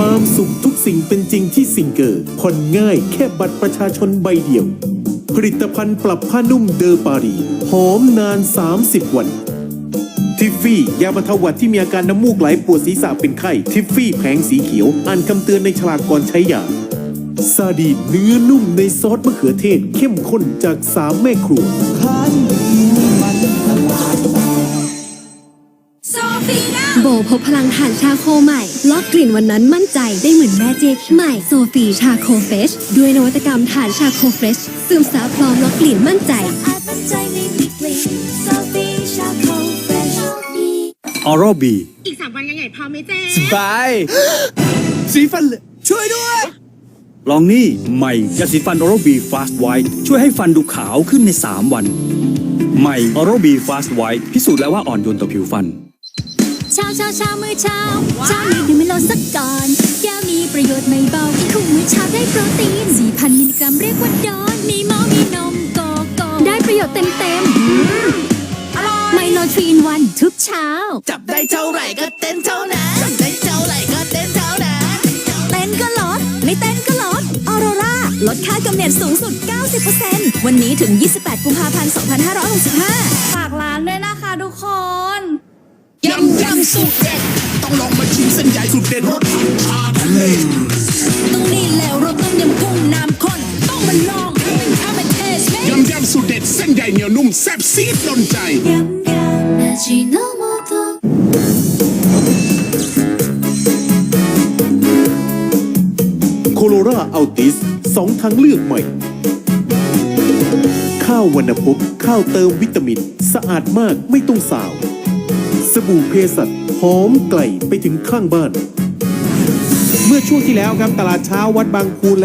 ความสุขทุกสิ่งเป็นจริงที่สิงเกอร์ผ่อนง่ายแค่บัตรประชาชนใบเดียว ผลิตภัณฑ์ปรับผ้านุ่มเดอปารีหอมนาน 30 วันทิฟฟี่ยาบรรเทาหวัดที่มีอาการน้ำมูกไหลปวดศีรษะเป็นไข้ทิฟฟี่แผงสีเขียว อ่านคำเตือนในฉลากก่อนใช้ยาซาดีเนื้อนุ่มในซอสมะเขือเทศ เข้มข้นจากสามแม่ครัว โบพบพลังฐานชาโคใหม่ ล็อกกลิ่นวันนั้นมั่นใจได้เหมือนแม่เจกใหม่โซฟีชาโคเฟชด้วยนวัตกรรมฐานชาโคเฟชซึมซับพร้อมล็อกกลิ่นมั่นใจอาจมั่นใจไม่มีกลิ่นโซฟีชาโคเฟรชดีออโรบีอีกสามวันยังไงพร้อมไหมเจ๊สบายสีฟันเลยช่วยด้วย ลองนี่ใหม่ยาสีฟันออโรบีฟาสต์ไวท์ช่วยให้ฟันดูขาวขึ้นใน 3 วัน ใหม่ออโรบีฟาสต์ไวท์พิสูจน์แล้วว่าอ่อนโยนต่อผิวฟัน เช้าเช้าเช้ามื้อเช้าเช้านี้ดื่มไม่ลดสักก่อนแก้วมีประโยชน์ไม่เบากินคู่มื้อเช้าได้โปรตีน 4,000 มิลลิกรัมเรียกว่าดอนมีหมอมีนมโกโก้ได้ประโยชน์เต็มเต็มๆไมโลทรีนวันทุกเช้า จับได้เท่าไหร่ก็เต้นเท่านั้นจับได้เท่าไหร่ก็เต้นเท่านั้นเต้นก็ลดไม่เต้นก็ลดออโรราลดค่ากำเนิดสูงสุด 90%วันนี้ถึง 28 กุมภาพันธ์ 2565ฝาก สูตรเด็ดต้องลองมาชิมเส้นใหญ่สูตรเด็ดรสชาทะเลต้องนี่แล้วรสต้มยำกุ้งน้ำข้นต้องมาลองถ้าเป็นเทสไหมยำยำสูตรเด็ดเส้นใหญ่เหนียวนุ่มแซ่บซีดโดนใจยำยำอาจิโนโมโตะโคโลราอัลติสสองทางเลือกใหม่ ข้าววรรณพบข้าวเติมวิตามิน สะอาดมากไม่ต้องสาวส บู่เพสัตหอมไกลไปถึงข้างบ้าน เมื่อช่วงที่แล้วครับตลาดเช้าวัดบางคูนและ